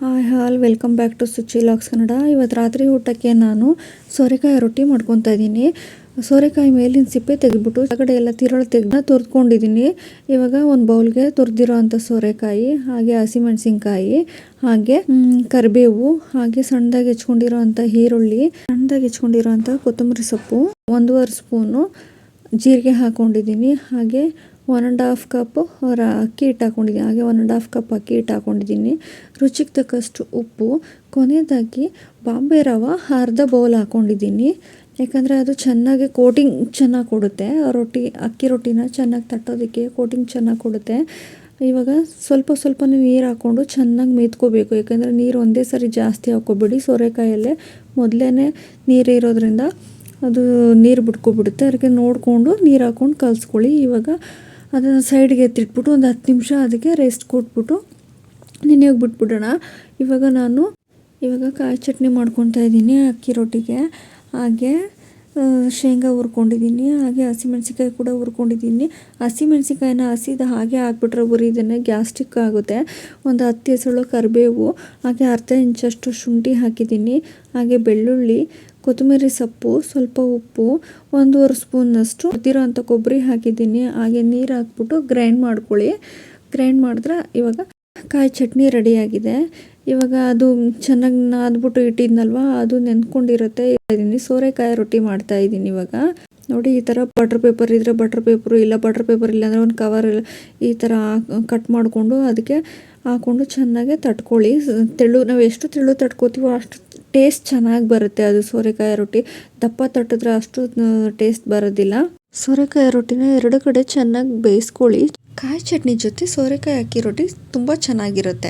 Hi all welcome back to Suchi LOX Kannada. ಇವತ್ತು ರಾತ್ರಿ ಊಟಕ್ಕೆ ನಾನು ಸೋರೆಕಾಯಿ ರೊಟ್ಟಿ ಮಾಡ್ಕೊತಾ ಇದ್ದೀನಿ. ಸೋರೆಕಾಯಿ ಮೇಲಿನ ಸಿಪ್ಪೆ ತೆಗೆದ್ಬಿಟ್ಟು ಕಡೆ ಎಲ್ಲ ತಿರುಳು ತೆಗೆದ ತುರ್ದ್ಕೊಂಡಿದ್ದೀನಿ. ಇವಾಗ ಒಂದು ಬೌಲ್ಗೆ ತುರಿದಿರೋ ಅಂಥ ಸೋರೆಕಾಯಿ, ಹಾಗೆ ಹಸಿಮೆಣಸಿನ್ಕಾಯಿ, ಹಾಗೆ ಕರಿಬೇವು, ಹಾಗೆ ಸಣ್ಣದಾಗಿ ಹೆಚ್ಕೊಂಡಿರೋ ಅಂಥ ಈರುಳ್ಳಿ, ಸಣ್ಣದಾಗಿ ಹೆಚ್ಕೊಂಡಿರೋ ಅಂಥ ಕೊತ್ತಂಬರಿ ಸೊಪ್ಪು, ಒಂದೂವರೆ ಸ್ಪೂನು ಜೀರಿಗೆ ಹಾಕ್ಕೊಂಡಿದ್ದೀನಿ ಹಾಗೆ ಒನ್ ಆ್ಯಂಡ್ ಹಾಫ್ ಕಪ್ ಅಕ್ಕಿ ಹಿಟ್ಟು ಹಾಕೊಂಡಿದ್ದೀನಿ ಹಾಗೆ ಒನ್ ಆ್ಯಂಡ್ ಹಾಫ್ ಕಪ್ ಅಕ್ಕಿ ಹಿಟ್ಟು ಹಾಕ್ಕೊಂಡಿದ್ದೀನಿ ರುಚಿಗೆ ತಕ್ಕಷ್ಟು ಉಪ್ಪು. ಕೊನೆಯದಾಗಿ ಬಾಂಬೆ ರವೆ ಅರ್ಧ ಬೌಲ್ ಹಾಕೊಂಡಿದ್ದೀನಿ. ಯಾಕಂದರೆ ಅದು ಚೆನ್ನಾಗಿ ಕೋಟಿಂಗ್ ಚೆನ್ನಾಗಿ ಕೊಡುತ್ತೆ. ರೊಟ್ಟಿ, ಅಕ್ಕಿ ರೊಟ್ಟಿನ ಚೆನ್ನಾಗಿ ತಟ್ಟೋದಕ್ಕೆ ಕೋಟಿಂಗ್ ಚೆನ್ನಾಗಿ ಕೊಡುತ್ತೆ. ಇವಾಗ ಸ್ವಲ್ಪ ಸ್ವಲ್ಪ ನೀರು ಹಾಕ್ಕೊಂಡು ಚೆನ್ನಾಗಿ ಮೇತ್ಕೋಬೇಕು. ಯಾಕಂದರೆ ನೀರು ಒಂದೇ ಸರಿ ಜಾಸ್ತಿ ಹಾಕ್ಕೊಬೇಡಿ. ಸೋರೆಕಾಯಲ್ಲೇ ಮೊದಲೇ ನೀರು ಇರೋದ್ರಿಂದ ಅದು ನೀರು ಬಿಟ್ಕೊಬಿಡುತ್ತೆ. ಅದಕ್ಕೆ ನೋಡಿಕೊಂಡು ನೀರು ಹಾಕ್ಕೊಂಡು ಕಲಿಸ್ಕೊಳ್ಳಿ. ಇವಾಗ ಅದನ್ನು ಸೈಡ್ಗೆ ಎತ್ತಿಟ್ಬಿಟ್ಟು ಒಂದು ಹತ್ತು ನಿಮಿಷ ಅದಕ್ಕೆ ರೆಸ್ಟ್ ಕೊಟ್ಬಿಟ್ಟು ನೆನೆಯೋಗಿ ಬಿಟ್ಬಿಡೋಣ. ಇವಾಗ ನಾನು ಇವಾಗ ಕಾಯಿ ಚಟ್ನಿ ಮಾಡ್ಕೊತಾ ಇದ್ದೀನಿ ಅಕ್ಕಿ ರೊಟ್ಟಿಗೆ. ಹಾಗೆ ಶೇಂಗಾ ಹುರ್ಕೊಂಡಿದ್ದೀನಿ, ಹಾಗೆ ಹಸಿಮೆಣ್ಸಿಕಾಯಿ ಕೂಡ ಹುರ್ಕೊಂಡಿದ್ದೀನಿ. ಹಸಿಮೆಣ್ಸಿಕಾಯಿನ ಹಸಿದ ಹಾಗೆ ಹಾಕ್ಬಿಟ್ರೆ ಉರಿದನೆ ಗ್ಯಾಸ್ಟಿಕ್ ಆಗುತ್ತೆ. ಒಂದು ಹತ್ತು ಹೆಸಳು ಕರಿಬೇವು, ಹಾಗೆ ಅರ್ಧ ಇಂಚಷ್ಟು ಶುಂಠಿ ಹಾಕಿದ್ದೀನಿ. ಹಾಗೆ ಬೆಳ್ಳುಳ್ಳಿ, ಕೊತ್ತಂಬರಿ ಸೊಪ್ಪು, ಸ್ವಲ್ಪ ಉಪ್ಪು, ಒಂದೂವರೆ ಸ್ಪೂನಷ್ಟು ಅಂಥ ಕೊಬ್ಬರಿ ಹಾಕಿದ್ದೀನಿ. ಹಾಗೆ ನೀರು ಹಾಕ್ಬಿಟ್ಟು ಗ್ರೈಂಡ್ ಮಾಡ್ಕೊಳ್ಳಿ. ಗ್ರೈಂಡ್ ಮಾಡಿದ್ರೆ ಇವಾಗ ಕಾಯಿ ಚಟ್ನಿ ರೆಡಿಯಾಗಿದೆ. ಇವಾಗ ಅದು ಚೆನ್ನಾಗಿ ನಾದ್ಬಿಟ್ಟು ಇಟ್ಟಿದ್ನಲ್ವ, ಅದು ನೆನ್ಕೊಂಡಿರುತ್ತೆ. ಸೋರೆಕಾಯಿ ರೊಟ್ಟಿ ಮಾಡ್ತಾ ಇದ್ದೀನಿ ಇವಾಗ. ನೋಡಿ, ಈ ಥರ ಬಟರ್ ಪೇಪರ್ ಇದ್ದರೆ ಬಟರ್ ಪೇಪರು ಇಲ್ಲ ಬಟರ್ ಪೇಪರ್ ಇಲ್ಲ ಅಂದರೆ ಒಂದು ಕವರ್ ಈ ಥರ ಕಟ್ ಮಾಡಿಕೊಂಡು ಅದಕ್ಕೆ ಹಾಕ್ಕೊಂಡು ಚೆನ್ನಾಗೆ ತಟ್ಕೊಳ್ಳಿ. ತೆಳು, ನಾವು ಎಷ್ಟು ತೆಳು ತಟ್ಕೋತೀವೋ ಅಷ್ಟು ಟೇಸ್ಟ್ ಚೆನ್ನಾಗಿ ಬರುತ್ತೆ ಅದು ಸೋರೆಕಾಯಿ ರೊಟ್ಟಿ. ದಪ್ಪ ತಟ್ಟಿದ್ರೆ ಅಷ್ಟು ಟೇಸ್ಟ್ ಬರೋದಿಲ್ಲ. ಸೋರೆಕಾಯಿ ರೊಟ್ಟಿನ ಎರಡು ಕಡೆ ಚೆನ್ನಾಗಿ ಬೇಯಿಸ್ಕೊಳ್ಳಿ. ಕಾಯಿ ಚಟ್ನಿ ಜೊತೆ ಸೋರೆಕಾಯಿ ಅಕ್ಕಿ ರೊಟ್ಟಿ ತುಂಬಾ ಚೆನ್ನಾಗಿರುತ್ತೆ.